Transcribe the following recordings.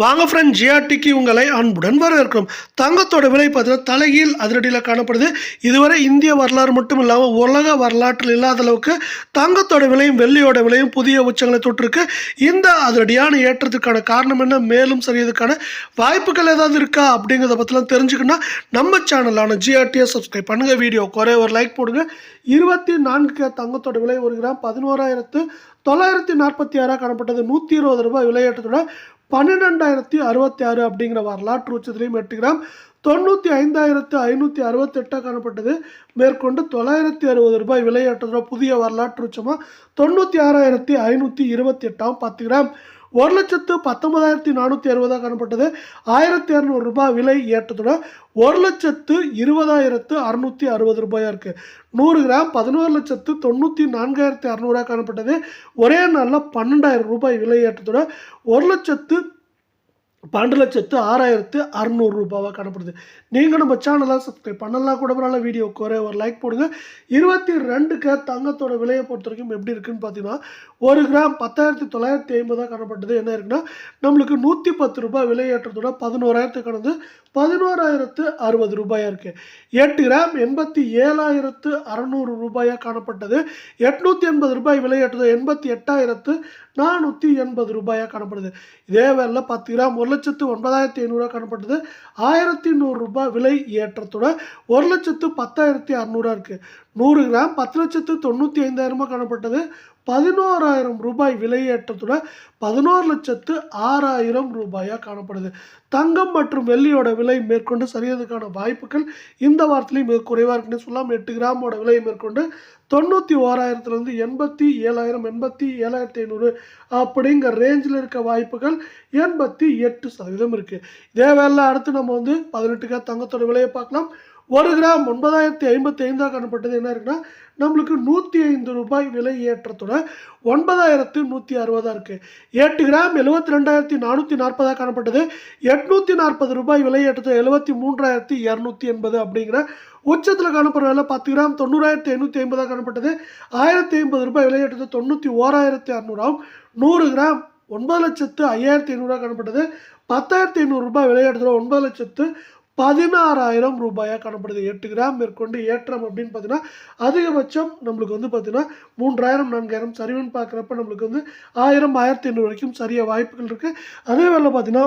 வாங்க ஃப்ரெண்ட் ஜிஆர்டிக்கு உங்களை அன்புடன் வரவேற்கிறோம். தங்கத்தோட விலை பார்த்தீங்கன்னா தலைகீழ் அதிரடியில் காணப்படுது. இதுவரை இந்திய வரலாறு மட்டும் இல்லாமல் உலக வரலாற்றில் இல்லாத அளவுக்கு தங்கத்தோட விலையும் வெள்ளியோட விலையும் புதிய உச்சங்களை தொட்டிருக்கு. இந்த அதிரடியான ஏற்றத்துக்கான காரணம் என்ன? மேலும் சரியதுக்கான வாய்ப்புகள் ஏதாவது இருக்கா? அப்படிங்கிறத பற்றிலாம் தெரிஞ்சுக்கணும்னா நம்ம சேனலான ஜிஆர்டியை சப்ஸ்கிரைப் பண்ணுங்கள் வீடியோ குறை ஒரு லைக் போடுங்க. இருபத்தி நான்கு தங்கத்தோட விலை ஒரு கிராம் பதினோராயிரத்து தொள்ளாயிரத்தி நாற்பத்தி ஆறாக காணப்பட்டது. நூற்றி இருபது ரூபாய் விலையேற்றத்தோட பன்னிரெண்டாயிரத்தி அறுபத்தி ஆறு அப்படிங்கிற வரலாற்று உச்சத்திலையும் எட்டு கிராம் தொண்ணூற்றி ஐந்தாயிரத்து ஐநூற்றி அறுபத்தெட்டாக காணப்பட்டது. மேற்கொண்டு தொள்ளாயிரத்தி அறுபது ரூபாய் விலையேற்றதோட புதிய வரலாற்று உச்சமாக தொண்ணூற்றி ஆறாயிரத்தி ஐநூற்றி இருபத்தி எட்டாம் பத்து கிராம் ஒரு லட்சத்து பத்தொன்பதாயிரத்தி நானூற்றி அறுபதாக காணப்பட்டது. ஆயிரத்தி இரநூறு ரூபாய் விலை ஏற்றத்தோட ஒரு லட்சத்து இருபதாயிரத்து அறுநூற்றி அறுபது ரூபாயாக இருக்குது நூறு கிராம் பதினோரு லட்சத்து தொண்ணூற்றி நான்காயிரத்தி அறநூறாக காணப்பட்டது. ஒரே நாளில் பன்னெண்டாயிரம் ரூபாய் விலை ஏற்றத்தோட ஒரு லட்சத்து பன்னெண்டு லட்சத்து ஆறாயிரத்து அறநூறு ரூபாவாக காணப்படுது. நீங்கள் நம்ம சேனலாக சப்ஸ்கிரைப் பண்ணலாம் கூட பரவாயில்ல வீடியோ குறை ஒரு லைக் போடுங்க. இருபத்தி ரெண்டுக்கு தங்கத்தோட விலையை பொறுத்த வரைக்கும் எப்படி இருக்குன்னு பார்த்தீங்கன்னா ஒரு கிராம் பத்தாயிரத்தி தொள்ளாயிரத்தி ஐம்பதாக காணப்பட்டது. என்ன இருக்குன்னா நம்மளுக்கு நூற்றி பத்து ரூபாய் விலையேற்றத்தோட பதினோராயிரத்து கடந்து பதினோராயிரத்து அறுபது ரூபாயாக இருக்குது எட்டு கிராம் எண்பத்தி ஏழாயிரத்து அறநூறு ரூபாயாக காணப்பட்டது. எட்நூற்றி எண்பது ரூபாய் விலை எண்பத்தி எட்டாயிரத்து நானூற்றி எண்பது ரூபாயாக காணப்படுது. இதே வேலை பத்து கிராம் ஒரு லட்சத்து ஒன்பதாயிரத்தி ஐநூறுரூவா காணப்பட்டது. ஆயிரத்தி நூறுரூபா விலை ஏற்றத்தோட ஒரு லட்சத்து பத்தாயிரத்தி அறநூறுவா இருக்குது நூறு கிராம் பத்து லட்சத்து தொண்ணூற்றி ஐந்தாயிரமாக காணப்பட்டது. பதினோராயிரம் ரூபாய் விலையேற்றத்துடன் பதினோரு லட்சத்து ஆறாயிரம் ரூபாயாக காணப்படுது. தங்கம் மற்றும் வெள்ளியோட விலை மேற்கொண்டு சரியதுக்கான வாய்ப்புகள் இந்த வாரத்திலையும் மிக குறைவாக இருக்குன்னு சொல்லலாம். எட்டு கிராமோட விலை மேற்கொண்டு தொண்ணூற்றி ஓராயிரத்துலேருந்து எண்பத்தி ஏழாயிரம் எண்பத்தி ஏழாயிரத்தி ஐநூறு அப்படிங்கிற ரேஞ்சில் இருக்க வாய்ப்புகள் எண்பத்தி எட்டு சதவீதம் இருக்குது இதே வேலை அடுத்து நம்ம வந்து பதினெட்டுக்காக தங்கத்தோட விலையை பார்க்கலாம். ஒரு கிராம் ஒன்பதாயிரத்தி ஐம்பத்தி ஐந்தாக காணப்பட்டது. என்ன இருக்குன்னா நம்மளுக்கு நூற்றி ஐந்து ரூபாய் விலை ஏற்றத்தோட ஒன்பதாயிரத்து நூற்றி அறுபதாக இருக்குது எட்டு கிராம் எழுபத்தி ரெண்டாயிரத்தி நானூற்றி நாற்பதாக காணப்பட்டது. எட்நூற்றி நாற்பது ரூபாய் விலை ஏற்றத்தை எழுபத்தி மூன்றாயிரத்தி இரநூத்தி எண்பது அப்படிங்கிற உச்சத்தில் காணப்படுற விலை பத்து கிராம் தொண்ணூறாயிரத்தி ஐநூற்றி ஐம்பதாக காணப்பட்டது. ஆயிரத்தி ஐம்பது ரூபாய் விலை தொண்ணூற்றி ஓராயிரத்தி அறநூறாம் நூறு கிராம் ஒன்பது லட்சத்து ஐயாயிரத்தி ஐநூறுரூவா காணப்பட்டது. பத்தாயிரத்தி ஐநூறுரூபா ரூபாய் ஒன்பது லட்சத்து பதினாறாயிரம் ரூபாயாக காணப்படுது. எட்டு கிராம் மேற்கொண்டு ஏற்றம் அப்படின்னு பார்த்தீங்கன்னா அதிகபட்சம் நம்மளுக்கு வந்து பார்த்தீங்கன்னா மூன்றாயிரம் நான்காயிரம் சரிவுன்னு பார்க்குறப்ப நம்மளுக்கு வந்து ஆயிரம் ஆயிரத்தி ஐநூறு வரைக்கும் சரிய வாய்ப்புகள் இருக்குது அதே வேலை பார்த்தீங்கன்னா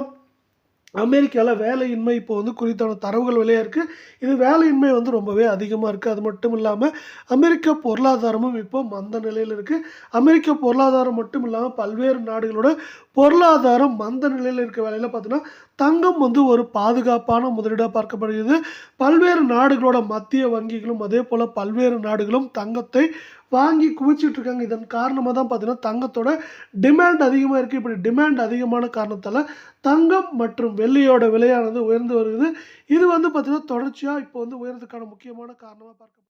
அமெரிக்காவில் வேலையின்மை இப்போ வந்து குறித்தான தரவுகள் வெளியாக இருக்குது இது வேலையின்மை வந்து ரொம்பவே அதிகமாக இருக்குது அது மட்டும் இல்லாமல் அமெரிக்க பொருளாதாரமும் இப்போ மந்த நிலையில் இருக்குது அமெரிக்க பொருளாதாரம் மட்டும் இல்லாமல் பல்வேறு நாடுகளோட பொருளாதாரம் மந்த நிலையில் இருக்க வேலையில் பார்த்தீங்கன்னா தங்கம் வந்து ஒரு பாதுகாப்பான முதலீடாக பார்க்கப்படுகிறது. பல்வேறு நாடுகளோட மத்திய வங்கிகளும் அதே போல் பல்வேறு நாடுகளும் தங்கத்தை வாங்கி குவிச்சிட்டு இருக்காங்க. இதன் காரணமாக தான் பார்த்தீங்கன்னா தங்கத்தோட டிமாண்ட் அதிகமாக இருக்குது இப்படி டிமாண்ட் அதிகமான காரணத்தால் தங்கம் மற்றும் வெள்ளியோட விலையானது உயர்ந்து வருகிறது. இது வந்து பார்த்தீங்கன்னா தொடர்ச்சியாக இப்போ வந்து உயர்றதுக்கான முக்கியமான காரணமாக பார்க்க